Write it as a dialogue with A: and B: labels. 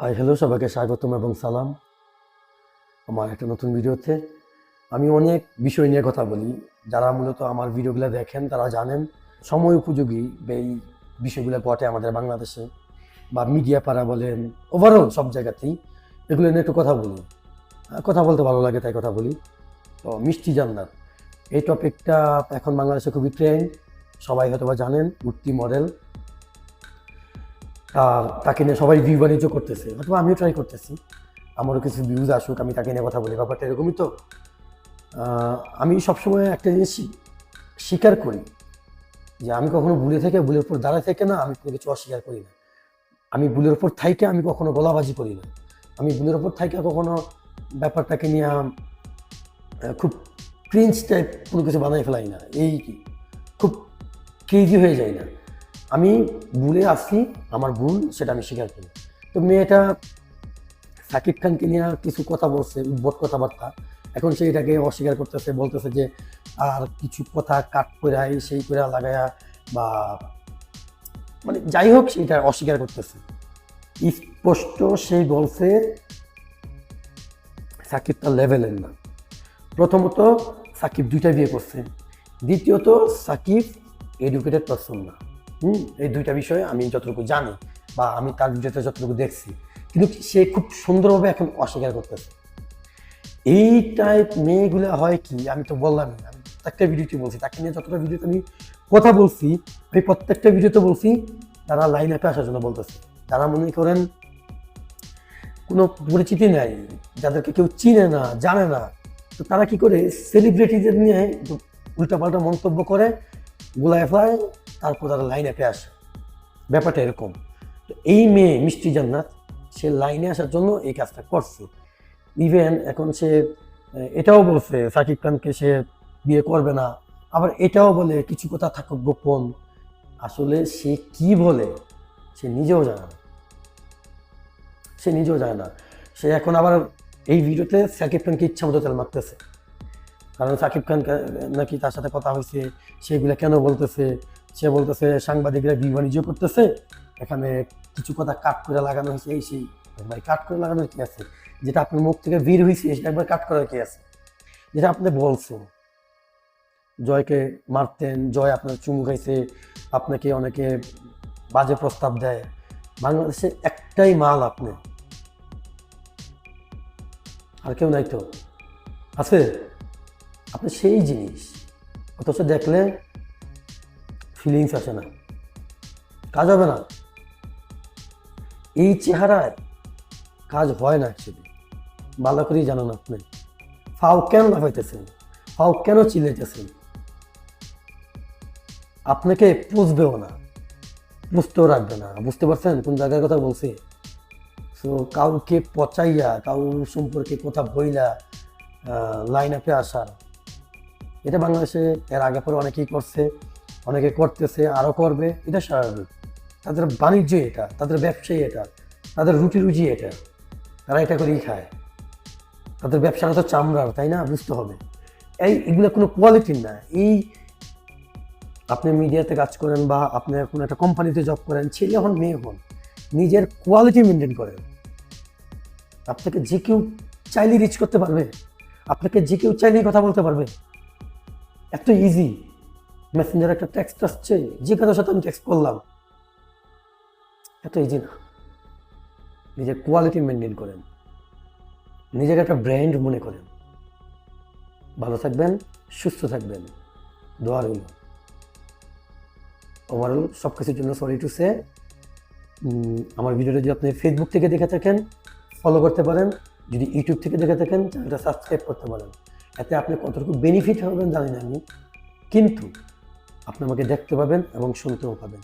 A: Hi hello সবাইকে স্বাগতম এবং সালাম। আমার একটা নতুন ভিডিওতে আমি অনেক বিষয় নিয়ে কথা বলি। যারা মূলত আমার ভিডিওগুলো দেখেন, তারা জানেন, সময় উপযোগী এই বিষয়গুলো ঘটে আমাদের বাংলাদেশে। বা মিডিয়া পাড়া বলেন ওভারঅল সব জায়গাতেই এগুলো নিয়ে একটু কথা বলি। কথা বলতে ভালো লাগে, তাই কথা বলি। তো মিষ্টি জান্নাত, এই টপিকটা এখন বাংলাদেশে খুবই ট্রেন্ড সবাই হয়তো জানেন, উঠতি মডেল তাকে নিয়ে সবাই ভিউ বাণিজ্য করতেছে। অথবা আমিও ট্রাই করতেছি। আমারও কিছু ভিউজ আসুক, আমি তাকে নিয়ে কথা বলি। ব্যাপারটা এরকমই তো। আমি সবসময় একটা জিনিস স্বীকার করি যে আমি কখনো ভুলে থেকে, ভুলের উপর দাঁড়ায় থেকে না, আমি কোনো কিছু অস্বীকার করি না। আমি ভুলের উপর থাইকে আমি কখনো গলাবাজি করি না। আমি ভুলের উপর থাইকে কখনো ব্যাপারটাকে নিয়ে খুব ক্রিঞ্চ টাইপ কোনো কিছু বানাই ফেলাই না। এই কি? খুব ক্রেজি হয়ে যায় না। আমি ভুলে আসি, আমার ভুল সেটা আমি স্বীকার করি। তো মেয়েটা সাকিব খানকে নিয়ে কিছু কথা বলছে, উদ্ভট কথাবার্তা। এখন সে এটাকে অস্বীকার করতেছে, বলতেছে যে আর কিছু কথা কাট করে সেই করে লাগায়া বা মানে যাই হোক সেটা অস্বীকার করতেছে। স্পষ্ট সেই বলছে সাকিব তার লেভেলের না। প্রথমত সাকিব দুইটা বিয়ে করছে। দ্বিতীয়ত সাকিব এডুকেটেড পারসন না। হুম, এই দুইটা বিষয়ে আমি যতটুকু জানি বা আমি তার ভিডিওতে যতটুকু দেখছি, কিন্তু সে খুব সুন্দরভাবে এখন অস্বীকার করতেছে। এই টাইপ মেয়েগুলো হয় কি, আমি তো বললামই আমি প্রত্যেকটা ভিডিওতে বলছি, তাকে নিয়ে যতটা ভিডিওতে আমি কথা বলছি, আমি প্রত্যেকটা ভিডিওতে বলছি, তারা লাইন আপে আসার জন্য বলতেছে। তারা মনে করেন কোনো পরিচিতি নাই, যাদেরকে কেউ চিনে না, জানে না। তো তারা কি করে সেলিব্রিটিদের নিয়ে উল্টাপাল্টা মন্তব্য করে, গোলায় ফেলায় তারপর তারা লাইন আপে আসে। ব্যাপারটা এরকম। তো এই মেয়ে মিষ্টি জান্নাত, সে লাইনে আসার জন্য এই কাজটা করছে। ইভেন এখন সে এটাও বলছে, সাকিব খানকে সে বিয়ে করবে না। আবার এটাও বলে, কিছু কথা থাকুক গোপন। আসলে সে কি বলে, সে নিজেও জানে না। সে নিজেও জানে না। সে এখন আবার এই ভিডিওতে সাকিব খানকে ইচ্ছা মতো তেল মারতেছে। কারণ সাকিব খান নাকি তার সাথে কথা হয়েছে সেগুলো কেন বলতেছে? সে বলতেছে, সাংবাদিকরা ভিউ বাণিজ্য করতেছে, এখানে কিছু কথা কাট করে লাগানো হয়েছে, এই সেই। ভাই কাট করে লাগানোর কি আছে? যেটা আপনার মুখ থেকে বের হয়েছে, সেটা একবার কাট করার কি আছে? যেটা আপনি বলছেন, জয়কে মারতেন, জয় আপনার চুমু খাইছে, আপনাকে অনেকে বাজে প্রস্তাব দেয়। বাংলাদেশে একটাই মাল আপনি। আর কেউ নাই তো। আছে? আপনি সেই জিনিস। অথচ দেখলে ফিলিংস আসে না। কাজ হবে না। এই চেহারায় কাজ হয় না অ্যাকচুয়ালি ভালো করেই জানান আপনি। ফাও কেন লাফাইতেছেন? ফাও কেন চিল্লাইতেছেন? আপনাকে পুষবেও না। বুঝতেও রাখবে না। বুঝতে পারছেন? কোন জায়গার কথা বলছি? তো কাউকে পচাইয়া, কাউ সম্পর্কে কথা বইলা লাইন আপে আসা এটা বাংলাদেশে এর আগে পরে অনেকেই করছে। অনেকে করতেছে আরও করবে, এটা স্বাভাবিক। তাদের বাণিজ্য এটা, তাদের ব্যবসায়ী এটা, তাদের রুটি রুজি এটা। তারা এটা করেই খায়। তাদের ব্যবসাটা তো চামড়ার, তাই না? বুঝতে হবে। এই এগুলো কোনো কোয়ালিটির না। এই আপনি মিডিয়াতে কাজ করেন বা আপনি কোনো একটা কোম্পানিতে জব করেন, ছেলে হন, মেয়ে হন, নিজের কোয়ালিটি মেনটেন করেন। আপনাকে যে কেউ চাইলেই রিচ করতে পারবে। আপনাকে যে কেউ চাইলেই কথা বলতে পারবে। এত ইজি মেসেঞ্জার একটা টেক্সট আসছে যে কারোর সাথে আমি টেক্সট করলাম। এত ইজি না। নিজের কোয়ালিটি মেনটেন করেন। নিজেকে একটা ব্র্যান্ড মনে করেন। ভালো থাকবেন, সুস্থ থাকবেন। দোয়া রইল। ওভারঅল সব কিছুর জন্য সরি টু সে আমার ভিডিওটা যদি আপনি ফেসবুক থেকে দেখে থাকেন ফলো করতে পারেন। যদি ইউটিউব থেকে দেখে থাকেন চ্যানেলটা সাবস্ক্রাইব করতে পারেন। এতে আপনি কতটুকু বেনিফিট হবেন জানি না আমি। কিন্তু আপনি আমাকে দেখতে পাবেন এবং শুনতেও পাবেন।